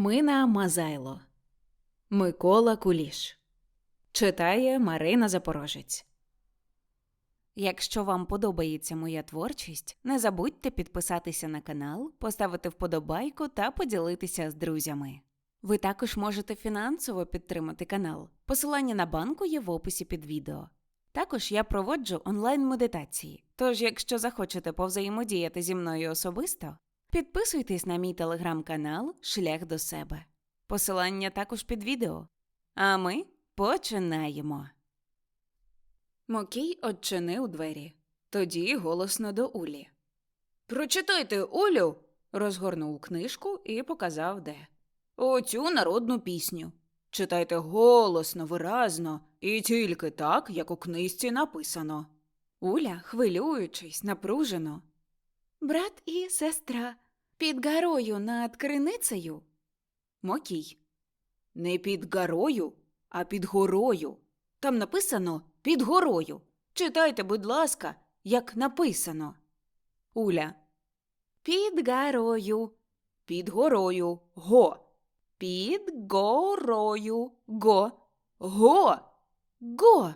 Мина Мазайло Микола Куліш Читає Марина Запорожець. Якщо вам подобається моя творчість, не забудьте підписатися на канал, поставити вподобайку та поділитися з друзями. Ви також можете фінансово підтримати канал. Посилання на банку є в описі під відео. Також я проводжу онлайн-медитації. Тож, якщо захочете повзаємодіяти зі мною особисто, підписуйтесь на мій телеграм-канал Шлях до себе. Посилання також під відео. А ми починаємо. Мокій odчинив двері. Тоді голосно до Улі. Прочитайте, Улю. розгорнув книжку і показав де. Оцю народну пісню. Читайте голосно, виразно і тільки так, як у книжці написано. Уля, хвилюючись, напружено. Брат і сестра під горою над криницею. Мокій. Не під горою, а під горою. Там написано під горою. Читайте, будь ласка, як написано. Уля. Під горою. Під горою. Го. Під горою. Го. Го. Го.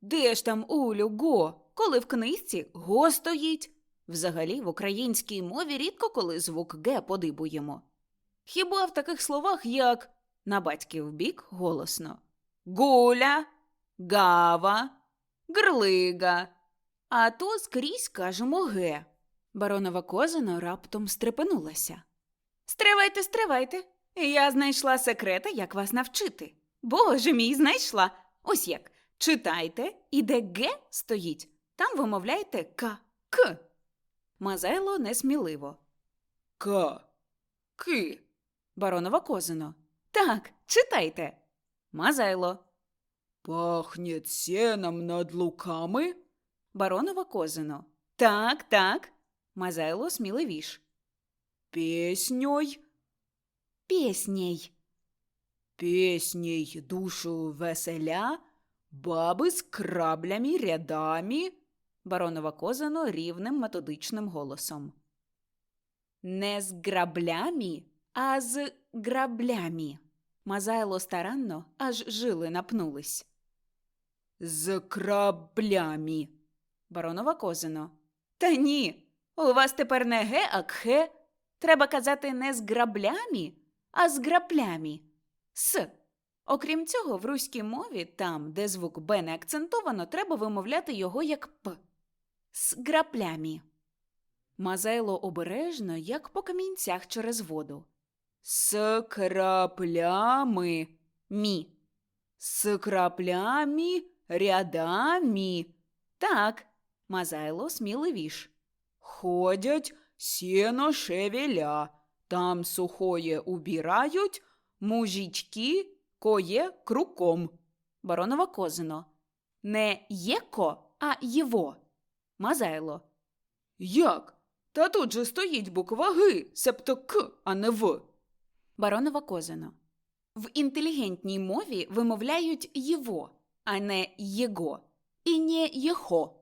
Де ж там Улю го, коли в книжці го стоїть? Взагалі в українській мові рідко коли звук ге подибуємо. Хіба в таких словах, як на батьків бік голосно Гуля, гава, грлига. А то скрізь кажемо ге. Баронова козино раптом стрепенулася. Стривайте, стривайте. Я знайшла секрети, як вас навчити. Боже мій, знайшла. Ось як. Читайте, і де ге стоїть, там вимовляйте к, к. Мазайло несміливо. К. Ки. Баронова козино. Так, читайте. Мазайло. Пахнет сеном над луками. Баронова козино. Так, так. Мазайло сміливіш. Песньой. Песней. Песней душу веселя, баби з краблями рядами. Баронова козино рівним методичним голосом. Не з граблями, а з граблями. Мазайло старанно, аж жили напнулись. З краблями. Баронова козино. Та ні. У вас тепер не ге, а кхе. Треба казати не з граблями, а з граплями. С. Окрім цього, в руській мові, там, де звук Б не акцентовано, треба вимовляти його як П. З граплями. Мазайло обережно, як по камінцях через воду. З краплями. Мі. З краплями рядами. Так, Мазайло сміливіш. Ходять сіно шевеля. Там сухоє убирають, мужички коє круком. Баронова козино. Не єко, а єво. Мазайло. Як? Та тут же стоїть буква Г, себто К, а не В. Баронова козино. В інтелігентній мові вимовляють єво, а не єго. І не єхо.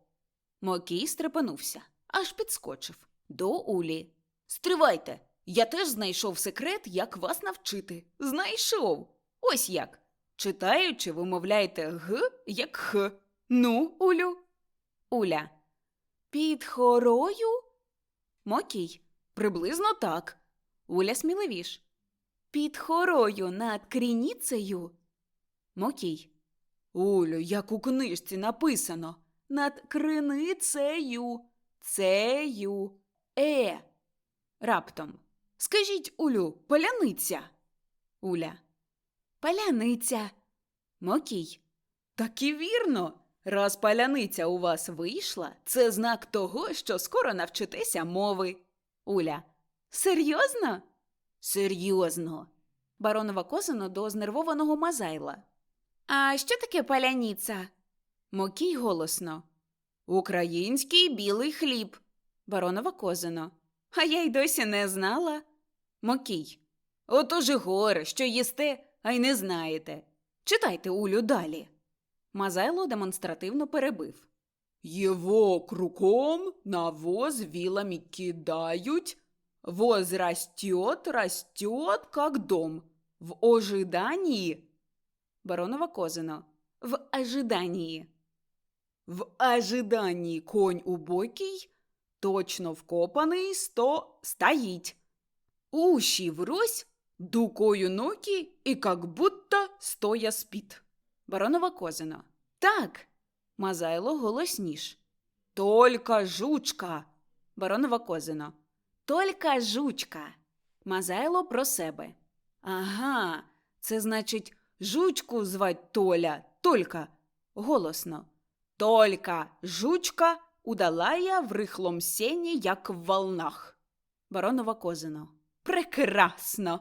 Мокій стрепенувся, аж підскочив. До Улі. Стривайте! Я теж знайшов секрет, як вас навчити. Знайшов. Ось як. Читаючи, вимовляйте г як х. Ну, Улю. Уля. Під хорою? Мокій. Приблизно так. Уля сміливіш. Під хорою над крініцею. Мокій. Улю, як у книжці написано. Над криницею. Цею. Е. Раптом. Скажіть, Улю, паляниця. Уля. Паляниця. Мокій. Так і вірно. Раз паляниця у вас вийшла, це знак того, що скоро навчитеся мови. Уля. Серйозно? Серйозно. Баронова козино до знервованого Мазайла. А що таке паляниця? Мокій голосно. Український білий хліб. Баронова козино. А я й досі не знала. Мокій. Отож і горе, що їсте, а й не знаєте. Читайте Улю далі. Мазайло демонстративно перебив. Його круком на воз вілами кидають, Возрастет, растет, растет, как дом. В ожидании. Баронова Козино. В ожидании. В ожиданні конь убокий, точно вкопаний, сто стоїть. Уші врозь, дукою ноки і как будто стоя спит. Баронова Козино. Так. Мазайло голосніш. Только жучка. Баронова Козино. Только жучка. Мазайло про себе. Ага, це значить жучку звать Толя, тільки голосно. Тільки жучка удалая в рихлом сені, як в волнах. Баронова Козино. Прекрасно.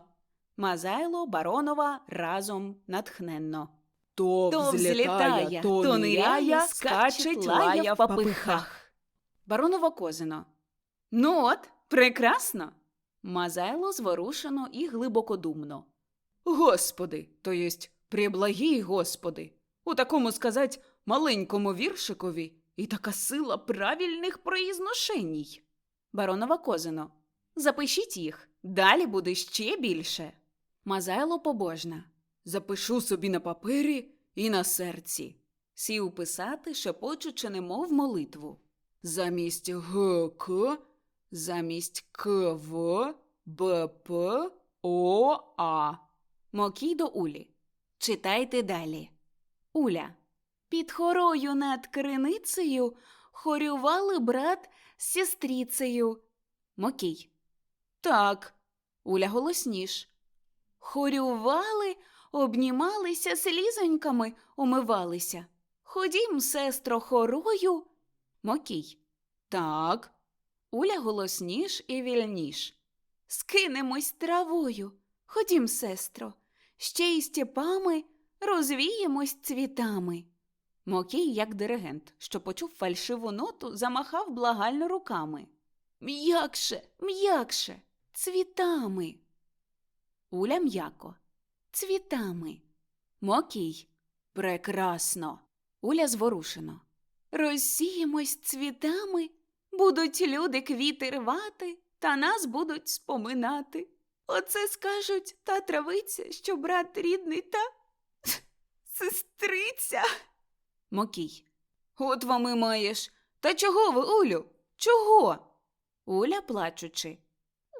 Мазайло, Баронова разом натхненно. То, То взлітає, то ниряє, скачить, лає в попихах. Баронова Козино. Ну от, прекрасно. Мазайло зворушено і глибокодумно. Господи, то єсть преблагій Господи. У такому сказать маленькому віршикові і така сила правильних проїзношеній. Баронова Козино. Запишіть їх, далі буде ще більше. Мазайло побожна. Запишу собі на папері і на серці. Сів писати, шепочучи немов молитву. Замість ГК, замість КВ, БП, ОА. Мокій до Улі. Читайте далі. Уля. Під хорою над криницею хорювали брат з сестрицею. Мокій. Так. Уля голосніш. Хорювали, обнімалися слізоньками, умивалися. Ходім, сестро, хорою. Мокій. Так. Уля голосніш і вільніш. Скинемось травою. Ходім, сестро, ще й степами розвіємось цвітами. Мокій, як диригент, що почув фальшиву ноту, замахав благально руками. М'якше, м'якше, цвітами. Уля м'яко. Цвітами. Мокій. Прекрасно. Уля зворушено. Розсіємось цвітами, будуть люди квіти рвати, та нас будуть споминати. Оце скажуть та травиця, що брат рідний та сестриця. Мокій. От вам і маєш. Та чого ви, Улю? Чого? Уля плачучи.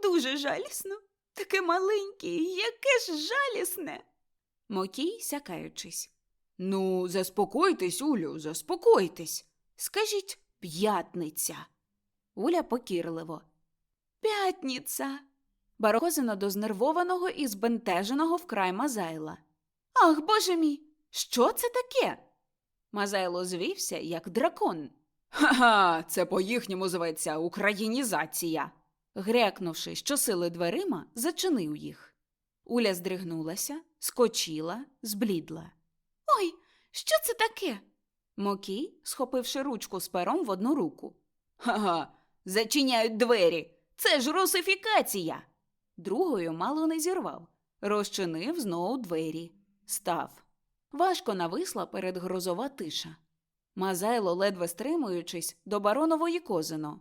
Дуже жалісно. Таке маленьке, яке ж жалісне. Мокій, сякаючись. Ну, заспокойтесь, Улю, заспокойтесь. Скажіть п'ятниця. Уля покірливо. П'ятниця. Барозина до знервованого і збентеженого вкрай Мазайла. Ах, боже мій, що це таке? Мазайло звівся, як дракон. Ха-ха, це по-їхньому зветься українізація. Грекнувши щосили дверима, зачинив їх. Уля здригнулася, скочила, зблідла. Ой, що це таке? Мокій, схопивши ручку з пером в одну руку. Ха-ха, зачиняють двері. Це ж русифікація. Другою мало не зірвав. Розчинив знову двері. Став. Важко нависла перед грозова тиша. Мазайло, ледве стримуючись, до баронової козино.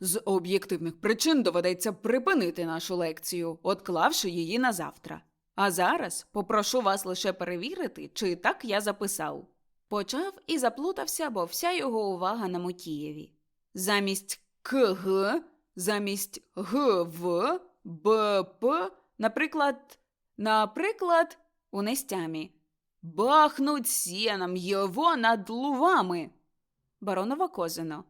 З об'єктивних причин доведеться припинити нашу лекцію, отклавши її на завтра. А зараз попрошу вас лише перевірити, чи так я записав. Почав і заплутався, бо вся його увага на Мотієві. Замість КГ, замість ГВ, БП, наприклад, наприклад, у нестямі. Бахнуть сіном його над лувами. Баронова Козино.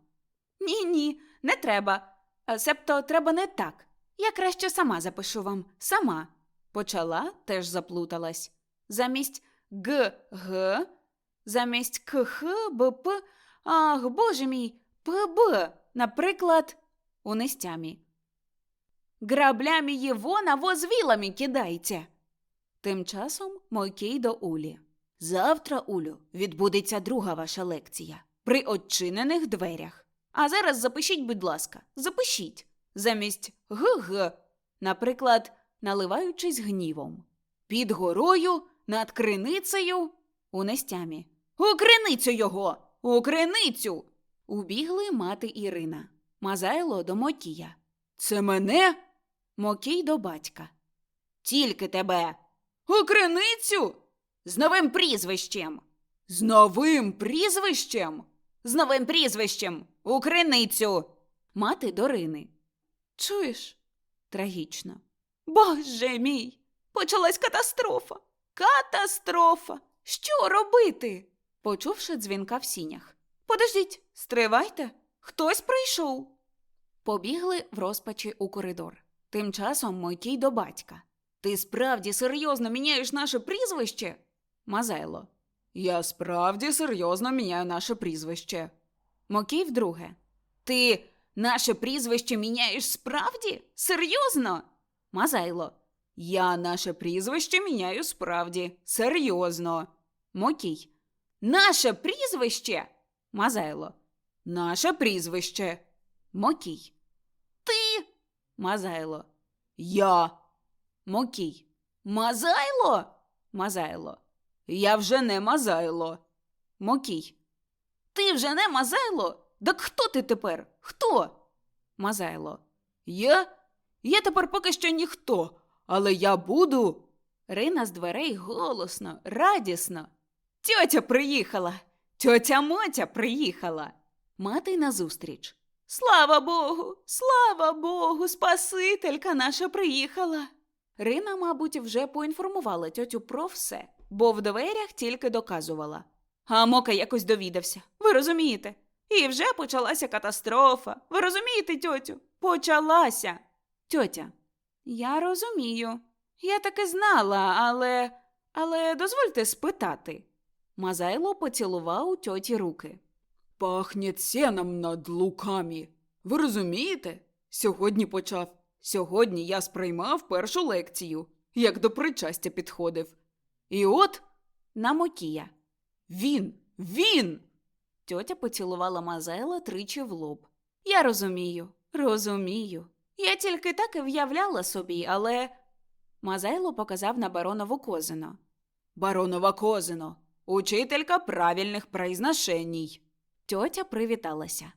Ні, ні, не треба. Себто треба не так. Я краще сама запишу вам. Сама. Почала, теж заплуталась. Замість ГГ, замість КХ, БП. Ах, боже мій, ПБ, наприклад, у нестямі. Граблями його на кидайте. Тим часом Мойкій до Улі. Завтра, Улю, відбудеться друга ваша лекція при odчинених дверях. А зараз запишіть, будь ласка, запишіть замість ГГ, наприклад, наливаючись гнівом. Під горою, над криницею, у нестямі. У криницю його! У криницю! Убігли мати Ірина. Мазайло до Мотія. Це мене? Мокій до батька. Тільки тебе. У криницю? З новим прізвищем. З новим прізвищем? З новим прізвищем. У криницю. Мати до Рини. Чуєш? Трагічно. Боже мій! Почалась катастрофа. Катастрофа. Що робити? Почувши дзвінка в сінях. Подождіть, стривайте. Хтось прийшов. Побігли в розпачі у коридор. Тим часом Мойкій до батька. Ти справді серйозно міняєш наше прізвище? Мазайло. Я справді серйозно міняю наше прізвище. Мокій вдруге. Ти наше прізвище міняєш справді? Серйозно? Мазайло. Я наше прізвище міняю справді. Серйозно. Мокій. Наше прізвище? Мазайло. Наше прізвище. Мокій. Ти. Мазайло. Я. Мокій. Мазайло? Мазайло. Я вже не Мазайло. Мокій. Ти вже не Мазайло? Так хто ти тепер? Хто? Мазайло. Я? Я тепер поки що ніхто, але я буду. Рина з дверей голосно, радісно. Тьотя приїхала. Тьотя Мотя приїхала. Мати назустріч. Слава Богу, слава Богу, Спасителька наша приїхала. Рина, мабуть, вже поінформувала тьотю про все, бо в дверях тільки доказувала. А Мока якось довідався. Ви розумієте? І вже почалася катастрофа. Ви розумієте, тьотю? Почалася. Тьотя, я розумію. Я таки знала, але. але дозвольте спитати. Мазайло поцілував у тьоті руки. Пахне сеном над луками. Ви розумієте? Сьогодні почав. Сьогодні я сприймав першу лекцію, як до причастя підходив. І от на Мокія. Він, він. Тьотя поцілувала Мазайла тричі в лоб. Я розумію, розумію. Я тільки так і в'являла собі, але. Мазайло показав на баронову козино. Баронова козино, учителька правильних произношеній. Тьотя привіталася.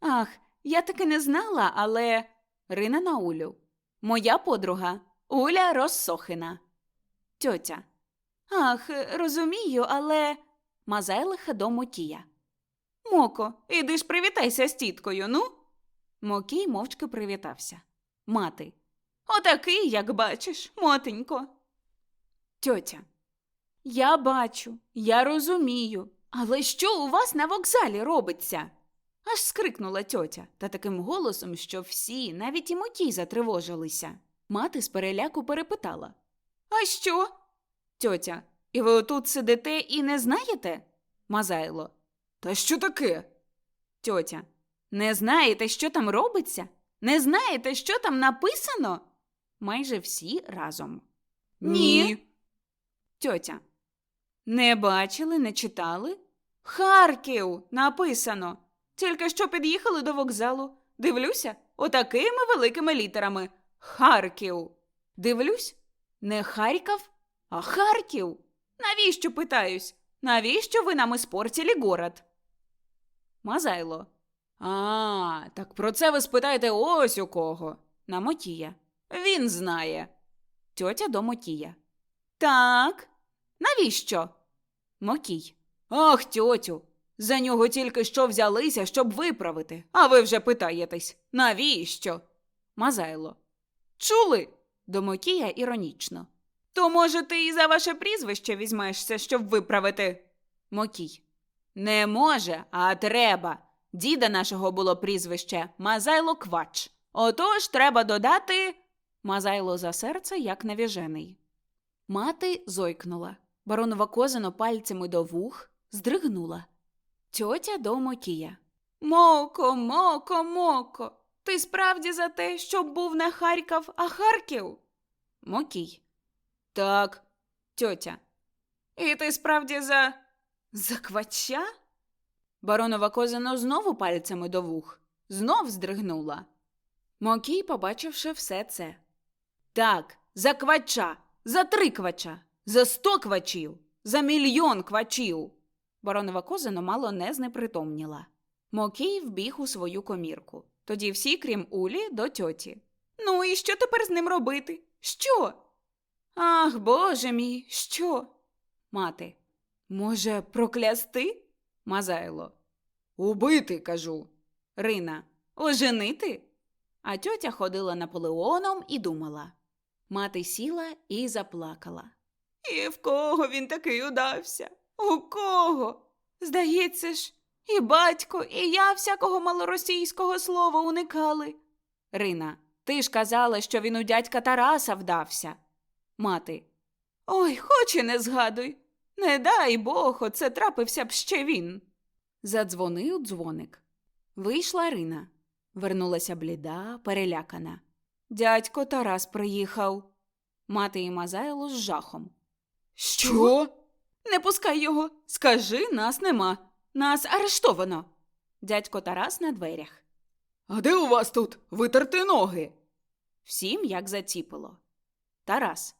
Ах, я таки не знала, але. Рина на Улю. Моя подруга Уля Розсохина. Тьотя. Ах, розумію, але. Мазайлиха до Мокія. Моко, іди ж привітайся з тіткою, ну. Мокій мовчки привітався. Мати. Отакий, як бачиш, мотенько. Тьотя. Я бачу, я розумію. Але що у вас на вокзалі робиться? Аж скрикнула тьотя, та таким голосом, що всі, навіть і Мокій, затривожилися. Мати з переляку перепитала А що? Тьотя, і ви отут сидите і не знаєте? Мазайло. Та що таке? Тьотя. Не знаєте, що там робиться? Не знаєте, що там написано? Майже всі разом. Ні. Тьотя. Не бачили, не читали? Харків написано. Тільки що під'їхали до вокзалу. Дивлюся, отакими великими літерами. Харків. Дивлюсь, не Харків, а Харків. Навіщо питаюсь? Навіщо ви нам іспортили город? Мазайло. А, так про це ви спитаєте ось у кого. На Мотія. Він знає. Тьотя до Мотія. Так. Навіщо? Мокій. Ах, тьотю. За нього тільки що взялися, щоб виправити, а ви вже питаєтесь, навіщо? Мазайло. Чули? До Мокія іронічно. То, може, ти і за ваше прізвище візьмешся, щоб виправити? Мокій. Не може, а треба. Діда нашого було прізвище Мазайло Квач. Отож треба додати. Мазайло за серце, як навіжений. Мати зойкнула. Баронова козино пальцями до вух здригнула. Тьотя до Мокія. Моко, моко, моко. Ти справді за те, щоб був не Харків, а Харків? Мокій. Так, тьотя. І ти справді за. за квача? Баронова козино знову пальцями до вух, знов здригнула. Мокій, побачивши все це. Так, за квача, за три квача, за сто квачів, за мільйон квачів. Баронова козино мало не знепритомніла. Мокій вбіг у свою комірку. Тоді всі, крім Улі, до тьоті. Ну і що тепер з ним робити? Що? Ах, боже мій, що? Мати. Може, проклясти? Мазайло. Убити, кажу. Рина. Оженити? А тьотя ходила Наполеоном і думала. Мати сіла і заплакала. І в кого він такий удався? У кого? Здається ж, і батько, і я всякого малоросійського слова уникали. Рина, ти ж казала, що він у дядька Тараса вдався. Мати. Ой, хоч і не згадуй. Не дай Бог, оце трапився б ще він. Задзвонив дзвоник. Вийшла Рина. Вернулася бліда, перелякана. Дядько Тарас приїхав. Мати і Мазайло з жахом. Що? Не пускай його. Скажи, нас нема. Нас арештовано. Дядько Тарас на дверях. А де у вас тут витерти ноги? Всім як заціпило. Тарас.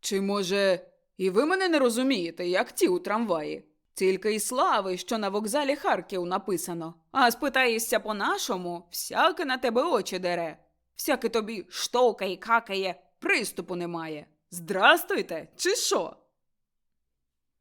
Чи, може, і ви мене не розумієте, як ті у трамваї? Тільки й слави, що на вокзалі Харків написано. А спитаєшся по-нашому, всяке на тебе очі дере. Всяке тобі штовкає, какає, приступу немає. Здрастуйте, чи що?